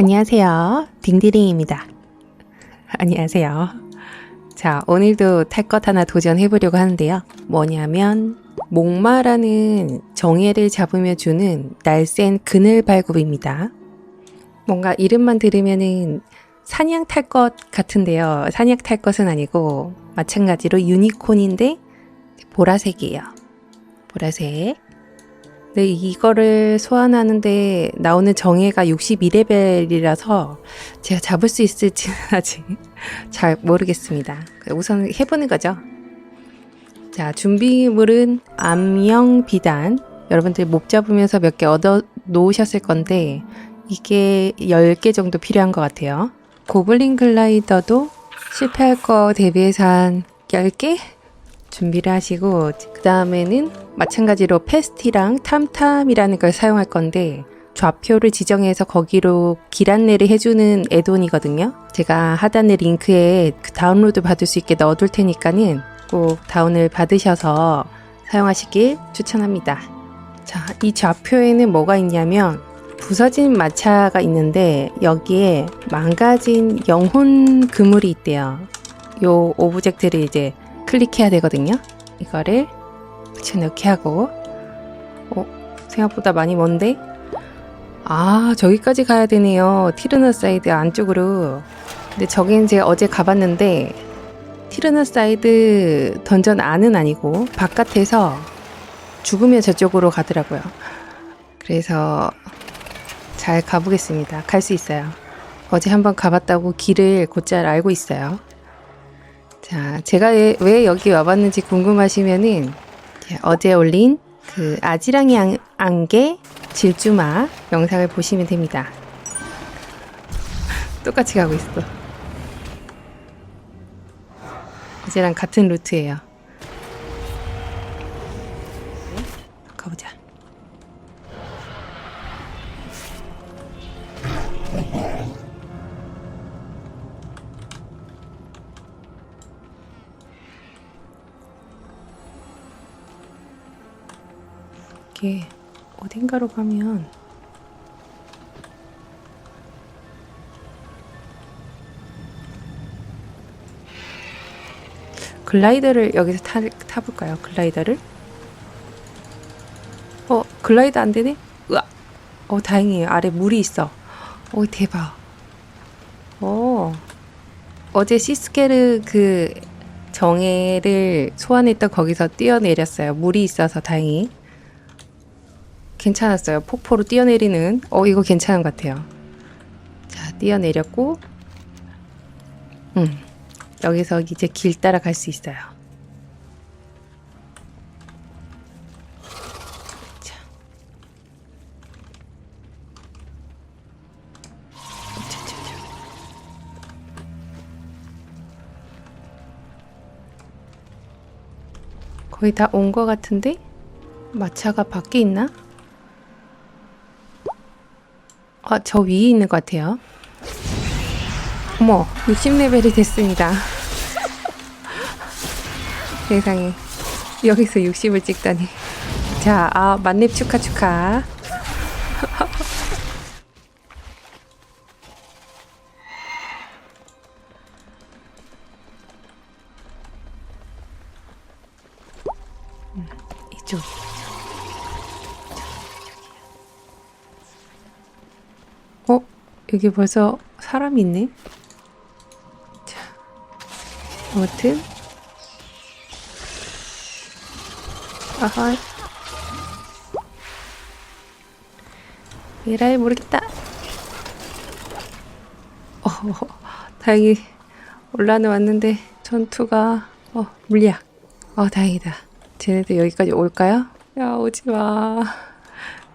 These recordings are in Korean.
안녕하세요. 딩디링입니다. 안녕하세요. 자, 오늘도 탈 것 하나 도전해보려고 하는데요. 뭐냐면, 목마라는 정예를 잡으며 주는 날쌘 그늘 발굽입니다. 뭔가 이름만 들으면은 사냥 탈 것 같은데요. 사냥 탈 것은 아니고, 마찬가지로 유니콘인데, 보라색이에요. 보라색. 네, 이거를 소환하는데 나오는 정예가 62레벨이라서 제가 잡을 수 있을지는 아직 잘 모르겠습니다. 우선 해보는 거죠. 자, 준비물은 암영 비단. 여러분들 목 잡으면서 몇 개 얻어 놓으셨을 건데 이게 10개 정도 필요한 것 같아요. 고블린 글라이더도 실패할 거 대비해서 한 10개 준비를 하시고 그 다음에는 마찬가지로 페스티랑 탐탐이라는 걸 사용할 건데 좌표를 지정해서 거기로 길 안내를 해주는 애돈이거든요. 제가 하단의 링크에 그 다운로드 받을 수 있게 넣어둘 테니까는 꼭 다운을 받으셔서 사용하시길 추천합니다. 자, 이 좌표에는 뭐가 있냐면 부서진 마차가 있는데 여기에 망가진 영혼 그물이 있대요. 요 오브젝트를 이제 클릭해야 되거든요. 이거를 붙여넣기 하고 어, 생각보다 많이 먼데? 아 저기까지 가야 되네요. 티르너 사이드 안쪽으로 근데 저긴 제가 어제 가봤는데 티르너 사이드 던전 안은 아니고 바깥에서 죽으면 저쪽으로 가더라고요. 그래서 잘 가보겠습니다. 갈 수 있어요. 어제 한번 가봤다고 길을 곧잘 알고 있어요. 자, 제가 왜 여기 와봤는지 궁금하시면은 어제 올린 그 아지랑이 안, 안개 질주마 영상을 보시면 됩니다. 똑같이 가고 있어. 어제랑 같은 루트예요. 이게 어딘가로 가면 글라이더를 여기서 타, 타볼까요? 글라이더를? 어, 글라이더 안 되네? 으아! 어, 다행이에요. 아래 물이 있어. 어, 대박. 어, 어제 시스케르 그 정예를 소환했던 거기서 뛰어내렸어요. 물이 있어서 다행히. 괜찮았어요. 폭포로 뛰어내리는. 어, 이거 괜찮은 것 같아요. 자, 뛰어내렸고. 음. 여기서 이제 길 따라 갈 수 있어요. 자. 자, 자, 자. 거의 다 온 것 같은데? 마차가 밖에 있나? 아, 저 위에 있는 것 같아요. 어머, 60레벨이 됐습니다. 세상에. 여기서 60을 찍다니. 자, 아, 만렙 축하 축하. 여기 벌써 사람이 있네? 자, 아무튼. 아하. 미라이 모르겠다. 어, 다행히 올라는 왔는데 전투가 어 물약. 어 다행이다. 쟤네들 여기까지 올까요? 야 오지 마.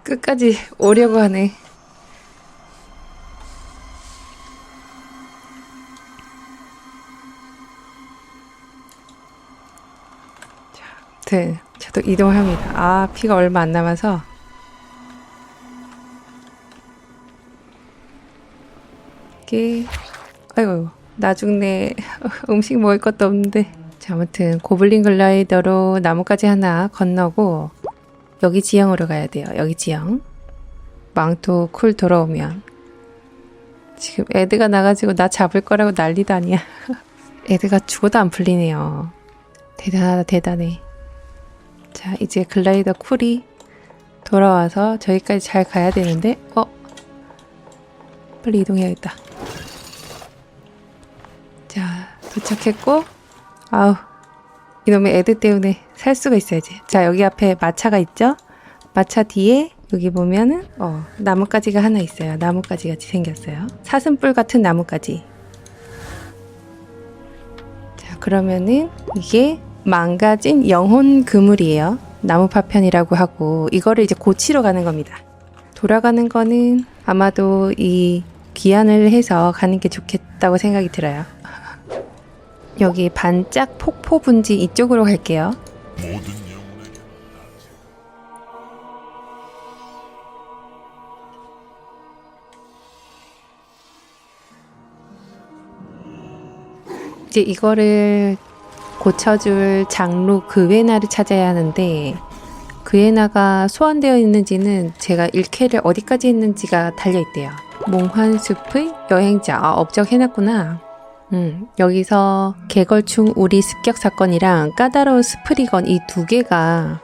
끝까지 오려고 하네. 아무튼 저도 이동을 합니다. 아 피가 얼마 안 남아서 이게 아이고 나중에 음식 먹을 것도 없는데 자 아무튼 고블린 글라이더로 나무까지 하나 건너고 여기 지형으로 가야 돼요. 여기 지형 망토 쿨 돌아오면 지금 애드가 나가지고 나 잡을 거라고 난리도 아니야. 애드가 죽어도 안 풀리네요. 대단하다, 대단해. 자, 이제 글라이더 쿨이 돌아와서 저기까지 잘 가야 되는데, 어? 빨리 이동해야겠다. 자, 도착했고, 아우, 이놈의 애드 때문에 살 수가 있어야지. 자, 여기 앞에 마차가 있죠? 마차 뒤에 여기 보면은 어, 나뭇가지가 하나 있어요. 나뭇가지 같이 생겼어요. 사슴뿔 같은 나뭇가지. 자, 그러면은 이게 망가진 영혼 그물이에요. 나무 파편이라고 하고 이거를 이제 고치러 가는 겁니다. 돌아가는 거는 아마도 이 귀환을 해서 가는 게 좋겠다고 생각이 들어요. 여기 반짝 폭포 분지 이쪽으로 갈게요. 이제 이거를 고쳐줄 장로 그웨나를 찾아야 하는데 그웨나가 소환되어 있는지는 제가 1캐를 어디까지 했는지가 달려있대요. 몽환 숲의 여행자. 아, 업적해놨구나. 음, 여기서 개걸충 우리 습격 사건이랑 까다로운 스프리건 이 두 개가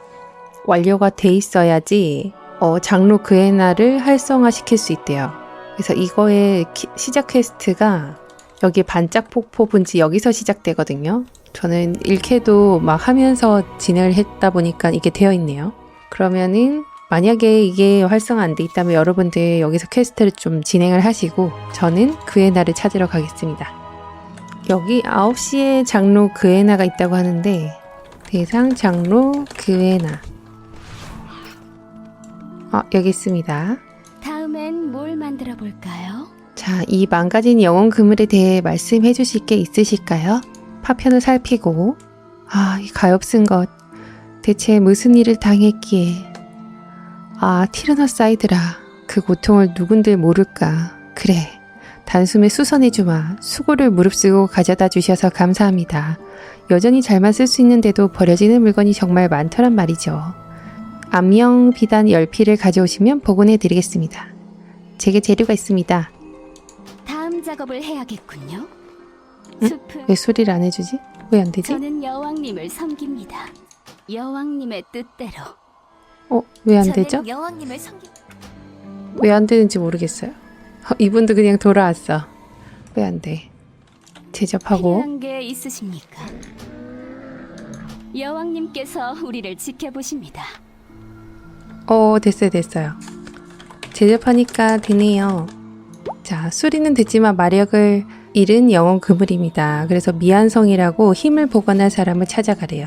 완료가 돼 있어야지 어, 장로 그에나를 활성화시킬 수 있대요. 그래서 이거의 키- 시작 퀘스트가 여기 반짝 폭포 분지 여기서 시작되거든요. 저는 1캐도 막 하면서 진행을 했다 보니까 이게 되어 있네요. 그러면은 만약에 이게 활성화 안 돼 있다면 여러분들 여기서 퀘스트를 좀 진행을 하시고 저는 그에나를 찾으러 가겠습니다. 여기 9시에 장로 그에나가 있다고 하는데 대상 장로 그에나 아 여기 있습니다. 다음엔 뭘 만들어 볼까요? 자, 이 망가진 영혼 그물에 대해 말씀해 주실 게 있으실까요? 파편을 살피고, 아, 이 가엾은 것. 대체 무슨 일을 당했기에. 아, 티르너사이드라. 그 고통을 누군들 모를까. 그래. 단숨에 수선해 주마. 수고를 무릅쓰고 가져다 주셔서 감사합니다. 여전히 잘만 쓸 수 있는데도 버려지는 물건이 정말 많더란 말이죠. 암령 비단 10피를 가져오시면 복원해 드리겠습니다. 제게 재료가 있습니다. 작업을 해야겠군요. 응? 숲은 왜 소리를 안 해주지? 왜 안 되지? 저는 여왕님을 섬깁니다. 여왕님의 뜻대로. 어, 왜안 저는 되죠? 여왕님을 섬깁. 왜안 되는지 모르겠어요. 어, 이분도 그냥 돌아왔어. 왜 안 돼? 제접하고. 필요한 게 있으십니까? 여왕님께서 우리를 지켜보십니다. 어, 됐어요, 됐어요. 제접하니까 되네요. 자, 수리는 됐지만 마력을 잃은 영혼 그물입니다. 그래서 미안성이라고 힘을 복원할 사람을 찾아가래요.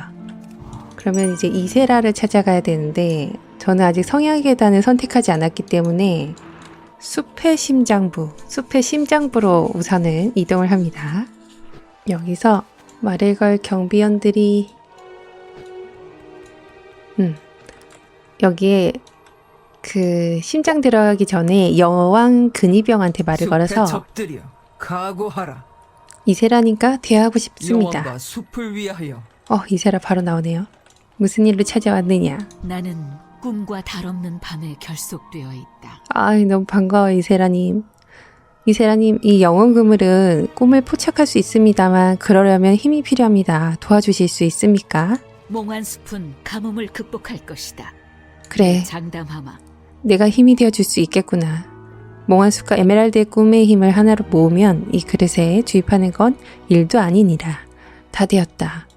그러면 이제 이세라를 찾아가야 되는데, 저는 아직 성향 계단을 선택하지 않았기 때문에 숲의 심장부, 숲의 심장부로 우선은 이동을 합니다. 여기서 말을 걸 경비원들이, 음, 여기에 그 심장 들어가기 전에 여왕 근위병한테 말을 걸어서 적들이여 각오하라 이세라니까 대화하고 싶습니다. 여왕과 숲을 위하여 어, 이세라 바로 나오네요. 무슨 일로 찾아왔느냐? 나는 꿈과 달없는 밤에 결속되어 있다. 아이, 너무 반가워요, 이세라님. 이세라님, 이 영혼 그물은 꿈을 포착할 수 있습니다만, 그러려면 힘이 필요합니다. 도와주실 수 있습니까? 몽환 숲은 가뭄을 극복할 것이다. 그래, 장담하마. 내가 힘이 되어줄 수 있겠구나. 몽환숲과 에메랄드의 꿈의 힘을 하나로 모으면 이 그릇에 주입하는 건 일도 아니니라. 다 되었다.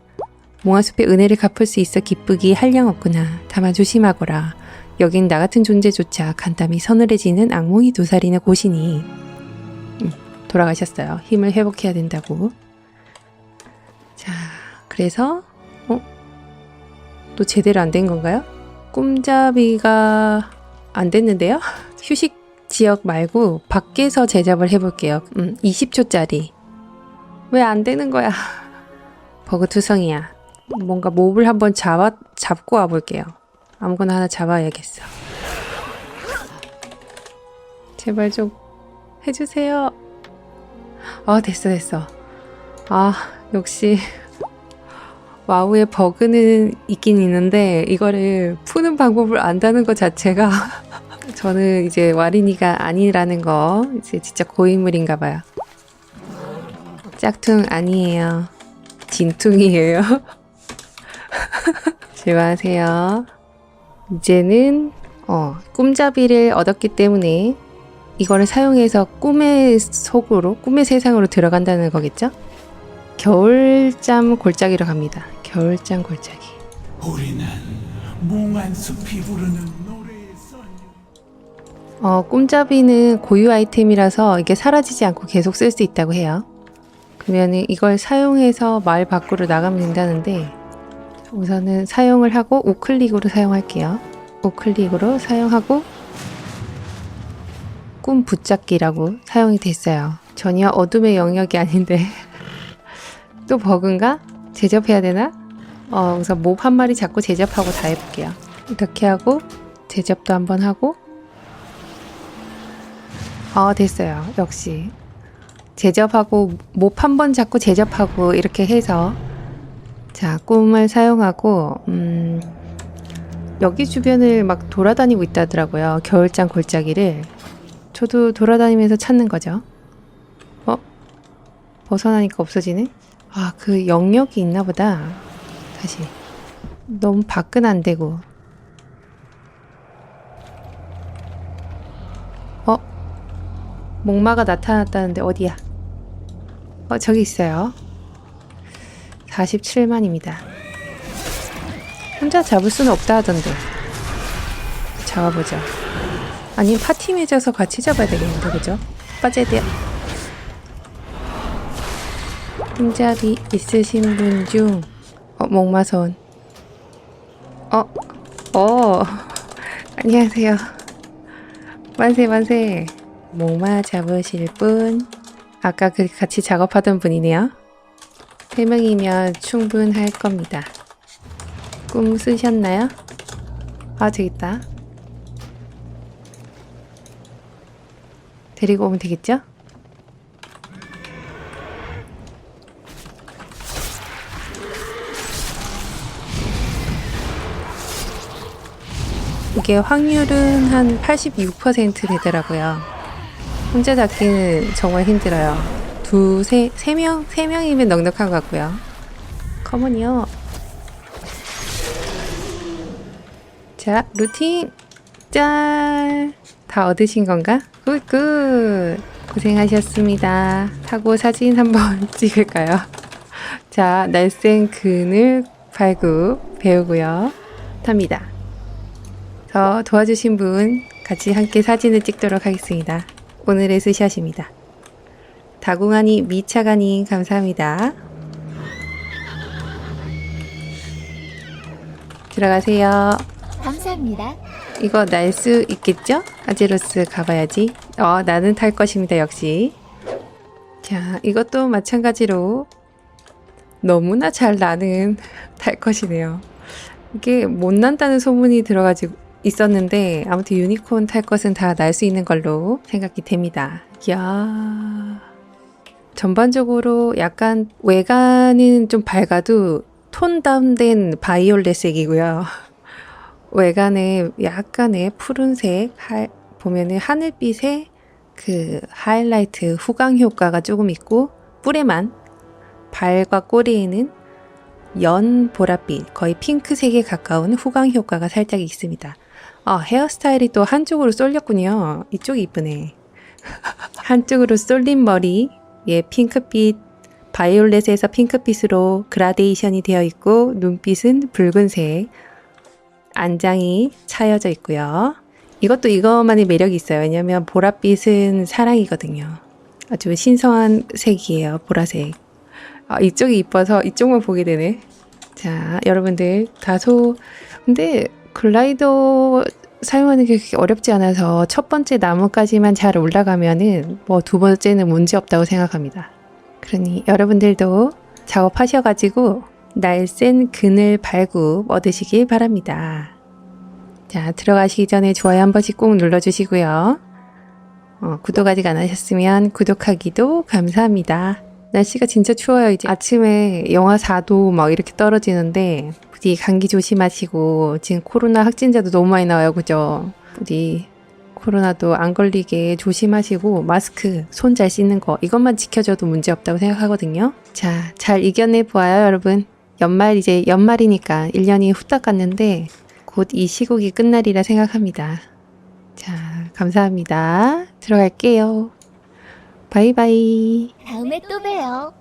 몽환숲의 은혜를 갚을 수 있어 기쁘기 한량 없구나. 다만 조심하거라. 여긴 나 같은 존재조차 간담이 서늘해지는 악몽이 도사리는 곳이니. 음, 돌아가셨어요. 힘을 회복해야 된다고. 자, 그래서 어? 또 제대로 안 된 건가요? 꿈잡이가 안 됐는데요? 휴식 지역 말고 밖에서 제작을 해볼게요. 음, 20초짜리. 왜 안 되는 거야? 버그 투성이야. 뭔가 몹을 한번 잡아, 잡고 와볼게요. 아무거나 하나 잡아야겠어. 제발 좀 해주세요. 아, 됐어, 됐어. 아, 역시. 와우의 버그는 있긴 있는데, 이거를 푸는 방법을 안다는 것 자체가 저는 이제 와린이가 아니라는 거 이제 진짜 고인물인가 봐요. 짝퉁 아니에요. 진퉁이에요. 좋아하세요. 이제는 어, 꿈잡이를 얻었기 때문에 이거를 사용해서 꿈의 속으로, 꿈의 세상으로 들어간다는 거겠죠? 겨울잠 골짜기로 갑니다. 겨울잠 골짜기. 우리는 몽한 숲이 부르는 어, 꿈잡이는 고유 아이템이라서 이게 사라지지 않고 계속 쓸 수 있다고 해요. 그러면 이걸 사용해서 마을 밖으로 나가면 된다는데 우선은 사용을 하고 우클릭으로 사용할게요. 우클릭으로 사용하고 꿈 붙잡기라고 사용이 됐어요. 전혀 어둠의 영역이 아닌데 또 버그인가? 제접해야 되나? 어, 우선 몹 한 마리 잡고 제접하고 다 해볼게요. 이렇게 하고 제접도 한번 하고 어, 됐어요. 역시. 제접하고, 몹 한 번 잡고 제접하고, 이렇게 해서. 자, 꿈을 사용하고, 음, 여기 주변을 막 돌아다니고 있다더라고요. 겨울장 골짜기를. 저도 돌아다니면서 찾는 거죠. 어? 벗어나니까 없어지네? 아, 그 영역이 있나 보다. 다시. 너무 밖은 안 되고. 어? 목마가 나타났다는데 어디야? 어, 저기 있어요. 47만입니다. 혼자 잡을 수는 없다 하던데. 잡아보자. 아니면 파티 맺어서 같이 잡아야 되겠는데, 그죠? 빠져야 돼요. 혼잡이 있으신 분 중, 어, 목마선. 어, 어, 안녕하세요. 만세, 만세. 목마 잡으실 분 아까 그 같이 작업하던 분이네요. 세 명이면 충분할 겁니다. 꿈 쓰셨나요? 아 저기 있다. 데리고 오면 되겠죠? 이게 확률은 한 86% 되더라고요. 혼자 잡기는 정말 힘들어요. 두, 세, 세 명? 세 명이면 넉넉한 것 같고요. 커먼이요. 자, 루틴! 짠! 다 얻으신 건가? 굿, 굿! 고생하셨습니다. 타고 사진 한번 찍을까요? 자, 날쌘 그늘 발굽 배우고요. 탑니다. 저 도와주신 분 같이 함께 사진을 찍도록 하겠습니다. 오늘의 스샷입니다. 다궁하니 미차가니 감사합니다. 들어가세요. 감사합니다. 이거 날 수 있겠죠? 아제로스 가봐야지. 어, 나는 탈 것입니다, 역시. 자, 이것도 마찬가지로 너무나 잘 나는 탈 것이네요. 이게 못 난다는 소문이 들어가지고 있었는데 아무튼 유니콘 탈 것은 다 날 수 있는 걸로 생각이 됩니다. 이야. 전반적으로 약간 외관은 좀 밝아도 톤 다운된 바이올렛색이고요. 외관에 약간의 푸른색 하, 보면은 하늘빛에 그 하이라이트 후광 효과가 조금 있고 뿔에만 발과 꼬리에는 연 보랏빛 거의 핑크색에 가까운 후광 효과가 살짝 있습니다. 아 헤어스타일이 또 한쪽으로 쏠렸군요. 이쪽이 이쁘네. 한쪽으로 쏠린 머리 예 핑크빛 바이올렛에서 핑크빛으로 그라데이션이 되어 있고 눈빛은 붉은색 안장이 차여져 있고요. 이것도 이것만의 매력이 있어요. 왜냐면 보랏빛은 사랑이거든요. 아주 신성한 색이에요. 보라색. 아, 이쪽이 이뻐서 이쪽만 보게 되네. 자, 여러분들 다소 근데 글라이더 사용하는 게 어렵지 않아서 첫 번째 나무까지만 잘 올라가면은 뭐 두 번째는 문제 없다고 생각합니다. 그러니 여러분들도 작업하셔가지고 날쌘 그늘 발굽 얻으시길 바랍니다. 자, 들어가시기 전에 좋아요 한 번씩 꼭 눌러주시고요. 어, 구독 아직 안 하셨으면 구독하기도 감사합니다. 날씨가 진짜 추워요. 이제 아침에 영하 4도 막 이렇게 떨어지는데 부디 감기 조심하시고 지금 코로나 확진자도 너무 많이 나와요. 그죠? 부디 코로나도 안 걸리게 조심하시고 마스크, 손 잘 씻는 거 이것만 지켜줘도 문제 없다고 생각하거든요. 자, 잘 이겨내 보아요, 여러분. 연말 이제 연말이니까 1년이 후딱 갔는데 곧 이 시국이 끝날이라 생각합니다. 자, 감사합니다. 들어갈게요. 바이바이. 다음에 또 봬요.